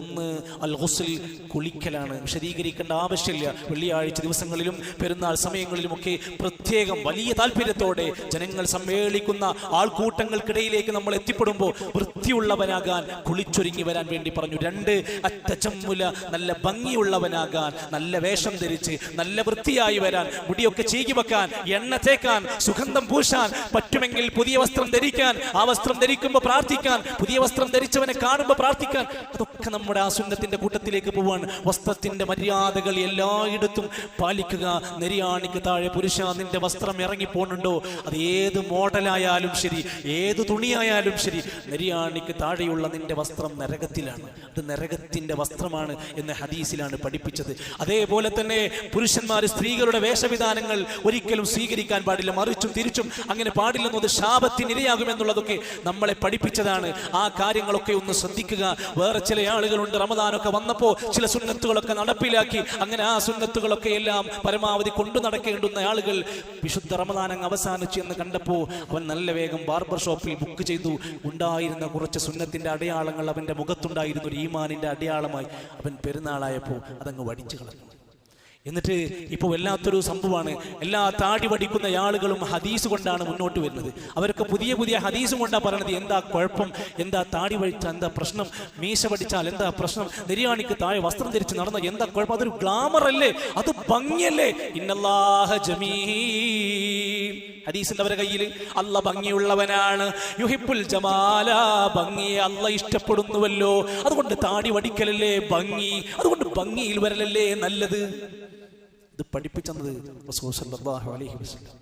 ഒന്ന് അൽ ഹുസിൽ കുളിക്കലാണ്. വിശദീകരിക്കേണ്ട ആവശ്യമില്ല. വെള്ളിയാഴ്ച ദിവസങ്ങളിലും പെരുന്നാൾ സമയങ്ങളിലുമൊക്കെ പ്രത്യേകം വലിയ താല്പര്യത്തോടെ ജനങ്ങൾ സമ്മേളിക്കുന്ന ആൾക്കൂട്ടങ്ങൾക്കിടയിലേക്ക് നമ്മൾ എത്തിപ്പെടുമ്പോൾ വൃത്തിയുള്ളവനാകാൻ കുളിച്ചൊരുങ്ങി വരാൻ വേണ്ടി പറഞ്ഞു. രണ്ട് അറ്റച്ചമ്മുല നല്ല ഭംഗിയുള്ളവനാകാൻ നല്ല വേഷം ധരിച്ച് നല്ല വൃത്തിയായി വരാൻ മുടിയൊക്കെ ചീകി വെക്കാൻ എണ്ണ തേക്കാൻ സുഗന്ധം പൂശാൻ പറ്റുമെങ്കിൽ പുതിയ വസ്ത്രം ധരിക്കാൻ ആ വസ്ത്രം ധരിക്കുമ്പോൾ പ്രാർത്ഥിക്കാൻ പുതിയ വസ്ത്രം ധരിച്ചവനെ കാണുമ്പോൾ പ്രാർത്ഥിക്കാൻ അതൊക്കെ നമ്മുടെ ആ കൂട്ടത്തിലേക്ക് പോവാൻ വസ്ത്രത്തിന്റെ മര്യാദകൾ എല്ലായിടത്തും പാലിക്കുക. നെരിയാണിക്ക് താഴെ പുരുഷ നിന്റെ വസ്ത്രം ഇറങ്ങിപ്പോണുണ്ടോ? അത് ഏത് മോഡലായാലും ശരി ഏത് തുണിയായാലും ശരി നെരിയാണിക്ക് താഴെയുള്ള നിന്റെ വസ്ത്രം നരകത്തിലാണ്. അത് നരകത്തിന്റെ വസ്ത്രമാണ് എന്ന് ഹദീസിലാണ് പഠിപ്പിച്ചത്. അതേപോലെ തന്നെ പുരുഷന്മാർ സ്ത്രീകളുടെ വേഷവിധാനങ്ങൾ ഒരിക്കലും സ്വീകരിക്കാൻ പാടില്ല. മറിച്ചും തിരിച്ചും അങ്ങനെ പാടില്ലെന്നത് ശാപത്തിനിരയാകുമെന്നുള്ളതൊക്കെ നമ്മളെ പഠിപ്പിച്ചതാണ്. ആ കാര്യങ്ങളൊക്കെ ഒന്ന് ശ്രദ്ധിക്കുക. വേറെ ചില ആളുകളുണ്ട് റമദാനൊക്കെ വന്നപ്പോൾ ചില സുന്നത്തുകളൊക്കെ നടപ്പിലാക്കി. അങ്ങനെ ആ സുന്നത്തുകളൊക്കെ എല്ലാം പരമാവധി കൊണ്ടു നടക്കേണ്ടുന്ന ആളുകൾ വിശുദ്ധ അങ്ങ് അവസാനിച്ചു എന്ന് കണ്ടപ്പോൾ അവൻ നല്ല വേഗം ബാർബർ ഷോപ്പിൽ ബുക്ക് ചെയ്തു. ഉണ്ടായിരുന്ന കുറച്ച് സുന്നത്തിന്റെ അടയാളങ്ങൾ അവന്റെ മുഖത്തുണ്ടായിരുന്നു ഒരു ഈമാനിന്റെ അടയാളമായി അവൻ പെരുന്നാളായപ്പോൾ അതങ്ങ് വടിച്ചു കളഞ്ഞു. എന്നിട്ട് ഇപ്പോൾ വല്ലാത്തൊരു സംഭവമാണ്. എല്ലാ താടി പഠിക്കുന്ന ആളുകളും ഹദീസ് കൊണ്ടാണ് മുന്നോട്ട് വരുന്നത്. അവരൊക്കെ പുതിയ പുതിയ ഹദീസ് കൊണ്ടാണ് പറയണത്. എന്താ കുഴപ്പം? എന്താ താടി പഠിച്ചാൽ എന്താ പ്രശ്നം? മീശ പഠിച്ചാൽ എന്താ പ്രശ്നം? നിര്യാണിക്ക് താഴെ വസ്ത്രം ധരിച്ച് നടന്ന എന്താ കുഴപ്പം? അതൊരു ഗ്ലാമർ അല്ലേ? അത് ഭംഗിയല്ലേ? ഇന്നല്ലാഹ ജമീ ഹദീസിന്റെ അവരുടെ കയ്യിൽ അല്ല ഭംഗിയുള്ളവനാണ്. യുഹിപ്പുൽ ജമാല ഭംഗിയെ അല്ല ഇഷ്ടപ്പെടുന്നുവല്ലോ. അതുകൊണ്ട് താടി വടിക്കലല്ലേ ഭംഗി? അതുകൊണ്ട് ഭംഗിയിൽ വരലല്ലേ നല്ലത്? ഇത് പഠിപ്പിച്ചത് സല്ലല്ലാഹു അലൈഹി വസല്ലം.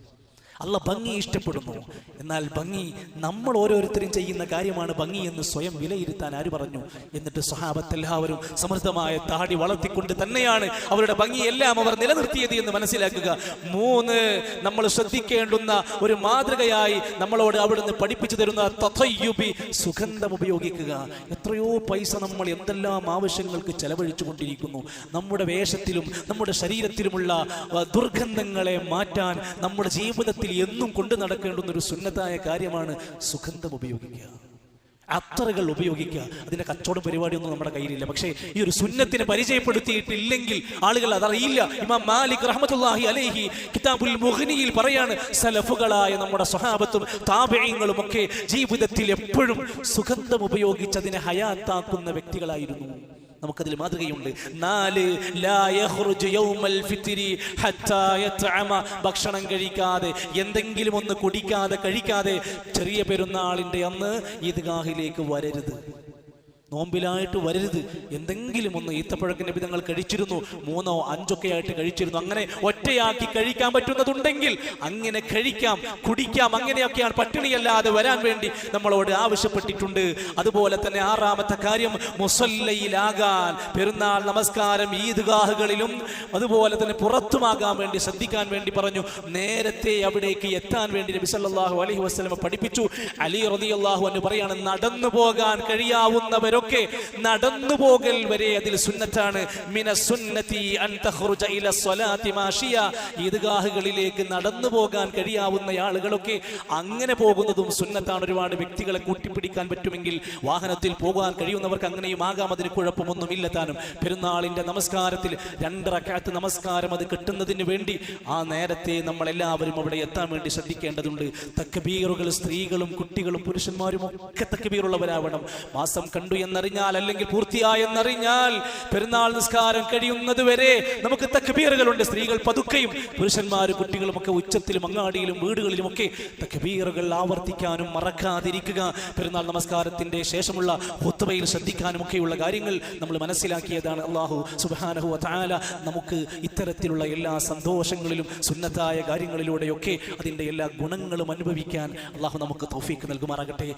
അല്ല ഭംഗി ഇഷ്ടപ്പെടുന്നു. എന്നാൽ ഭംഗി നമ്മൾ ഓരോരുത്തരും ചെയ്യുന്ന കാര്യമാണ് ഭംഗി എന്ന് സ്വയം വിലയിരുത്താൻ ആര് പറഞ്ഞു? എന്നിട്ട് സ്വഹാബത്ത് എല്ലാവരും സമൃദ്ധമായ താടി വളർത്തിക്കൊണ്ട് തന്നെയാണ് അവരുടെ ഭംഗി എല്ലാം അവർ നിലനിർത്തിയത് എന്ന് മനസ്സിലാക്കുക. മൂന്ന് നമ്മൾ ശ്രദ്ധിക്കേണ്ടുന്ന ഒരു മാതൃകയായി നമ്മളോട് അവിടുന്ന് പഠിപ്പിച്ചു തരുന്ന തഥയ്യുബി സുഗന്ധം ഉപയോഗിക്കുക. എത്രയോ പൈസ നമ്മൾ എന്തെല്ലാം ആവശ്യങ്ങൾക്ക് ചെലവഴിച്ചു കൊണ്ടിരിക്കുന്നു. നമ്മുടെ വേഷത്തിലും നമ്മുടെ ശരീരത്തിലുമുള്ള ദുർഗന്ധങ്ങളെ മാറ്റാൻ നമ്മുടെ ജീവിതത്തിൽ എന്നും കൊണ്ടു നടക്കേണ്ടുന്ന ഒരു സുന്നതായ കാര്യമാണ് സുഗന്ധം ഉപയോഗിക്കുക. അത്തറുകൾ ഉപയോഗിക്കുക. അതിന്റെ കച്ചവട പരിപാടിയൊന്നും നമ്മുടെ കയ്യിലില്ല. പക്ഷേ ഈ ഒരു സുന്നത്തിനെ പരിചയപ്പെടുത്തിയിട്ടില്ലെങ്കിൽ ആളുകൾ അതറിയില്ല. ഇമാം മാലിക് റഹമത്തുല്ലാഹി അലൈഹി കിതാബുൽ മുഹ്നിയിൽ പറയാണ് സലഫുകളായ നമ്മുടെ സ്വഹാബത്തും താപയങ്ങളും ഒക്കെ ജീവിതത്തിൽ എപ്പോഴും സുഗന്ധം ഉപയോഗിച്ച് അതിനെ ഹയാത്താക്കുന്ന വ്യക്തികളായിരുന്നു. നമുക്കതിൽ മാതൃകയുണ്ട്. നാല് ഭക്ഷണം കഴിക്കാതെ എന്തെങ്കിലും ഒന്ന് കുടിക്കാതെ കഴിക്കാതെ ചെറിയ പെരുന്നാളിന്റെ അന്ന് ഈദ്ഗാഹിലേക്ക് വരരുത്. നോമ്പിലായിട്ട് വരരുത്. എന്തെങ്കിലും ഒന്ന് ഈത്തപ്പഴക്കിന്റെ വിധങ്ങൾ കഴിച്ചിരുന്നു മൂന്നോ അഞ്ചൊക്കെ ആയിട്ട് കഴിച്ചിരുന്നു. അങ്ങനെ ഒറ്റയാക്കി കഴിക്കാൻ പറ്റുന്നതുണ്ടെങ്കിൽ അങ്ങനെ കഴിക്കാം കുടിക്കാം അങ്ങനെയൊക്കെയാണ് പട്ടിണിയല്ലാതെ വരാൻ വേണ്ടി നമ്മളോട് ആവശ്യപ്പെട്ടിട്ടുണ്ട്. അതുപോലെ തന്നെ ആറാമത്തെ കാര്യം മുസല്ലയിലാകാൻ പെരുന്നാൾ നമസ്കാരം ഈദ്ഗാഹുകളിലും അതുപോലെ തന്നെ പുറത്തുമാകാൻ വേണ്ടി ശ്രദ്ധിക്കാൻ വേണ്ടി പറഞ്ഞു. നേരത്തെ അവിടേക്ക് എത്താൻ വേണ്ടി നബി സല്ലല്ലാഹു അലൈഹി വസ്ലമ പഠിപ്പിച്ചു. അലി റളിയല്ലാഹു എന്ന് പറയാണ് നടന്നു പോകാൻ കഴിയാവുന്നവരൊക്കെ നടന്നു പോകൽ വരെ അതിൽ സുന്നത്താണ്. മിന സുന്നതി അൻ തഖ്റുജ ഇല സ്വലാത്തി മാഷിയ. ഈദ്ഗാഹുകളിലേക്ക് നടന്നു പോകാൻ കഴിയാവുന്ന ആളുകളൊക്കെ അങ്ങനെ പോകുന്നതും സുന്നത്താണ്. ഒരുപാട് വ്യക്തികളെ കൂട്ടിപ്പിടിക്കാൻ പറ്റുമെങ്കിൽ വാഹനത്തിൽ പോകാൻ കഴിയുന്നവർക്ക് അങ്ങനെയും ആകാം. അതിന് കുഴപ്പമൊന്നുമില്ല താനും. പെരുന്നാളിന്റെ നമസ്കാരത്തിൽ രണ്ടറക്കാത്ത് നമസ്കാരം അത് കിട്ടുന്നതിന് വേണ്ടി ആ നേരത്തെ നമ്മളെല്ലാവരും അവിടെ എത്താൻ വേണ്ടി ശ്രദ്ധിക്കേണ്ടതുണ്ട്. തക്കബീറുകൾ സ്ത്രീകളും കുട്ടികളും പുരുഷന്മാരും ഒക്കെ തക്കബീറുള്ളവരാവണം മാസം കണ്ടു എന്നറിഞ്ഞാൽ അല്ലെങ്കിൽ പൂർത്തിയായെന്നറിഞ്ഞാൽ പെരുന്നാൾ നിസ്കാരം കഴിയുന്നത് വരെ നമുക്ക് തക്ബീറുകളുണ്ട്. സ്ത്രീകൾ പതുക്കെയും പുരുഷന്മാർ കുട്ടികളുമൊക്കെ ഉച്ചത്തിലും അങ്ങാടിയിലും വീടുകളിലുമൊക്കെ തക്ബീറുകൾ ആവർത്തിക്കാനും മറക്കാതിരിക്കുക. പെരുന്നാൾ നമസ്കാരത്തിന്റെ ശേഷമുള്ള ഒത്തുവയിൽ ശ്രദ്ധിക്കാനും ഒക്കെയുള്ള കാര്യങ്ങൾ നമ്മൾ മനസ്സിലാക്കിയതാണ്. അള്ളാഹു സുബാനഹു താല നമുക്ക് ഇത്തരത്തിലുള്ള എല്ലാ സന്തോഷങ്ങളിലും സുന്നത്തായ കാര്യങ്ങളിലൂടെയൊക്കെ അതിന്റെ എല്ലാ ഗുണങ്ങളും അനുഭവിക്കാൻ അള്ളാഹു നമുക്ക് തോഫീക്ക് നൽകുമാറാകട്ടെ.